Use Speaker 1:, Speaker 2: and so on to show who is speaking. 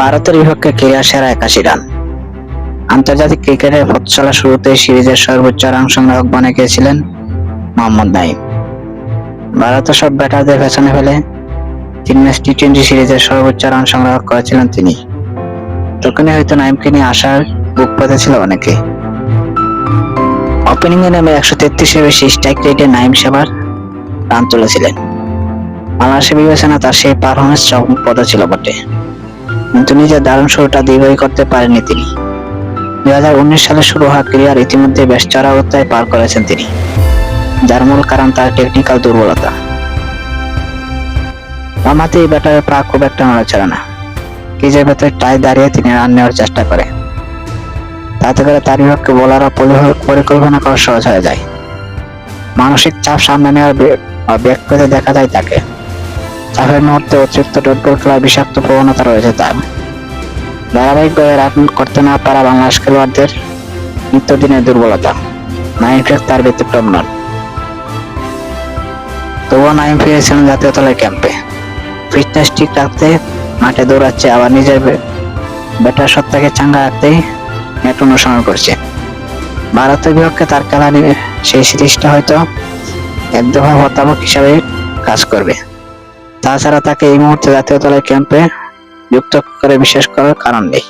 Speaker 1: ভারতের বিপক্ষে ক্রীড়া সেরা একাশি রান। আন্তর্জাতিক ক্রিকেটের পথ চলা শুরুতে সিরিজের সর্বোচ্চ রান সংগ্রাহক বনে গিয়েছিলেন মোহাম্মদ নাইম ভারতের সব ব্যাটারদের পেছনে ফেলে তিন ম্যাচ টি টোয়েন্টি সিরিজের সর্বোচ্চ রান সংগ্রাহক করেছিলেন তিনি। তখনই হয়তো নাইমকে নিয়ে আসার বুক পেতেছিল অনেকে। ওপেনিং এ নেমে একশো তেত্রিশের বেশি স্ট্রাইক রেটে নাইম সেবার রান তুলেছিলেন। বাংলাদেশের বিবেচনা তার সেই পারফরমেন্স চমকপ্রদ ছিল বটে। কিন্তু নিজের দারুণ শুরুটা দীর্ঘই করতে পারেননি তিনি। দুই হাজার উনিশ সালে শুরু হওয়া ক্রিয়ার ইতিমধ্যে বেশ চড়াউত্তায় পার করেছেন তিনি। যার মূল কারণ তার টেকনিক্যাল দুর্বলতা। বামাতে এই ব্যাটারের প্রাক খুব একটা নড়াচড়ে না। ক্রিজের ভেতরে টাই দাঁড়িয়ে তিনি রান নেওয়ার চেষ্টা করে। তাতে করে তার বিপক্ষে বোলাররা পরিকল্পনা করা সহজ হয়ে যায়। মানসিক চাপ সামনে নেওয়ার বে- আহ, দেখা যায় তাকে। চাপের মুহূর্তে অতিরিক্ত ডট খেলার বিষাক্ত প্রবণতা রয়েছে তার। ধারাবাহিকভাবে রান করতে না পারা বাংলাদেশ খেলোয়াড়দের নিত্যদিনের দুর্বলতা। নাইম শেখ তার ব্যতিক্রম নন তবুও নাইম ফিরেছিলেন জাতীয় দলের ক্যাম্পে। ফিটনেস ঠিক রাখতে, মাঠে দৌড়াচ্ছে, আবার নিজের ব্যাটার সত্তাকে চাঙ্গা রাখতেই নেট অনুসরণ করছে। ভারতের বিপক্ষে তার খেলা সেই সিরিজটা হয়তো এক দফা হতামক হিসাবে কাজ করবে। তাছাড়া তাকে এই মুহূর্তে জাতীয় দলের ক্যাম্পে যুক্ত করে বিশ্বাস করার কারণ নেই।